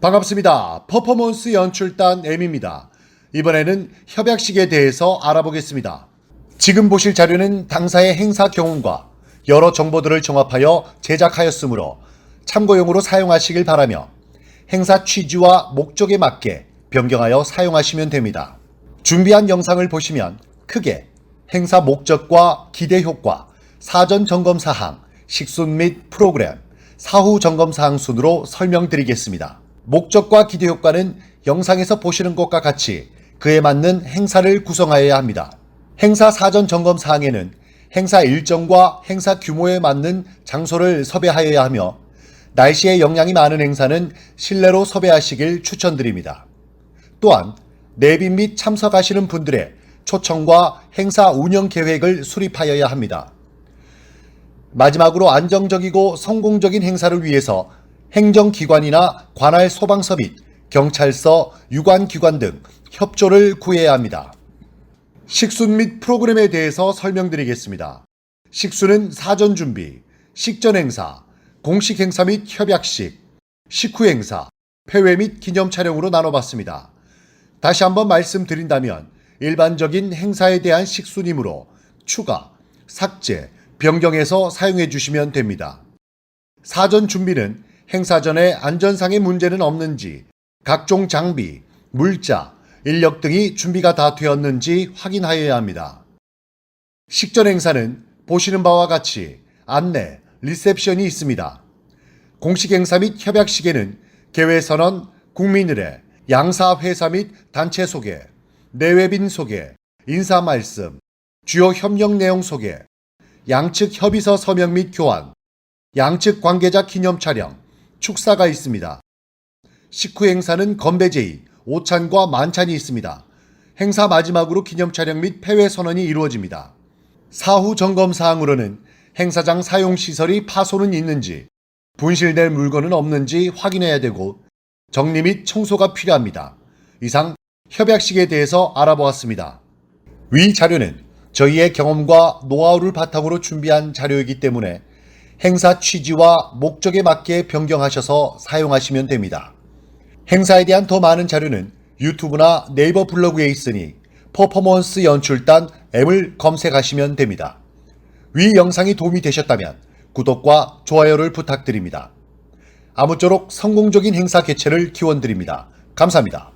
반갑습니다. 퍼포먼스 연출단 M입니다. 이번에는 협약식에 대해서 알아보겠습니다. 지금 보실 자료는 당사의 행사 경험과 여러 정보들을 종합하여 제작하였으므로 참고용으로 사용하시길 바라며 행사 취지와 목적에 맞게 변경하여 사용하시면 됩니다. 준비한 영상을 보시면 크게 행사 목적과 기대 효과, 사전 점검 사항, 식순 및 프로그램, 사후 점검 사항 순으로 설명드리겠습니다. 목적과 기대 효과는 영상에서 보시는 것과 같이 그에 맞는 행사를 구성하여야 합니다. 행사 사전 점검 사항에는 행사 일정과 행사 규모에 맞는 장소를 섭외하여야 하며 날씨에 영향이 많은 행사는 실내로 섭외하시길 추천드립니다. 또한 내빈 및 참석하시는 분들의 초청과 행사 운영 계획을 수립하여야 합니다. 마지막으로 안정적이고 성공적인 행사를 위해서 행정기관이나 관할 소방서 및 경찰서, 유관기관 등 협조를 구해야 합니다. 식순 및 프로그램에 대해서 설명드리겠습니다. 식순은 사전 준비, 식전 행사, 공식 행사 및 협약식, 식후 행사, 폐회 및 기념 촬영으로 나눠봤습니다. 다시 한번 말씀드린다면 일반적인 행사에 대한 식순이므로 추가, 삭제, 변경해서 사용해 주시면 됩니다. 사전 준비는 행사 전에 안전상의 문제는 없는지, 각종 장비, 물자, 인력 등이 준비가 다 되었는지 확인하여야 합니다. 식전 행사는 보시는 바와 같이 안내, 리셉션이 있습니다. 공식 행사 및 협약식에는 개회 선언, 국민의례, 양사 회사 및 단체 소개, 내외빈 소개, 인사 말씀, 주요 협력 내용 소개, 양측 협의서 서명 및 교환, 양측 관계자 기념 촬영, 축사가 있습니다. 식후 행사는 건배제의, 오찬과 만찬이 있습니다. 행사 마지막으로 기념 촬영 및 폐회 선언이 이루어집니다. 사후 점검 사항으로는 행사장 사용 시설이 파손은 있는지, 분실될 물건은 없는지 확인해야 되고 정리 및 청소가 필요합니다. 이상 협약식에 대해서 알아보았습니다. 위 자료는 저희의 경험과 노하우를 바탕으로 준비한 자료이기 때문에 행사 취지와 목적에 맞게 변경하셔서 사용하시면 됩니다. 행사에 대한 더 많은 자료는 유튜브나 네이버 블로그에 있으니 퍼포먼스 연출단 M을 검색하시면 됩니다. 위 영상이 도움이 되셨다면 구독과 좋아요를 부탁드립니다. 아무쪼록 성공적인 행사 개최를 기원드립니다. 감사합니다.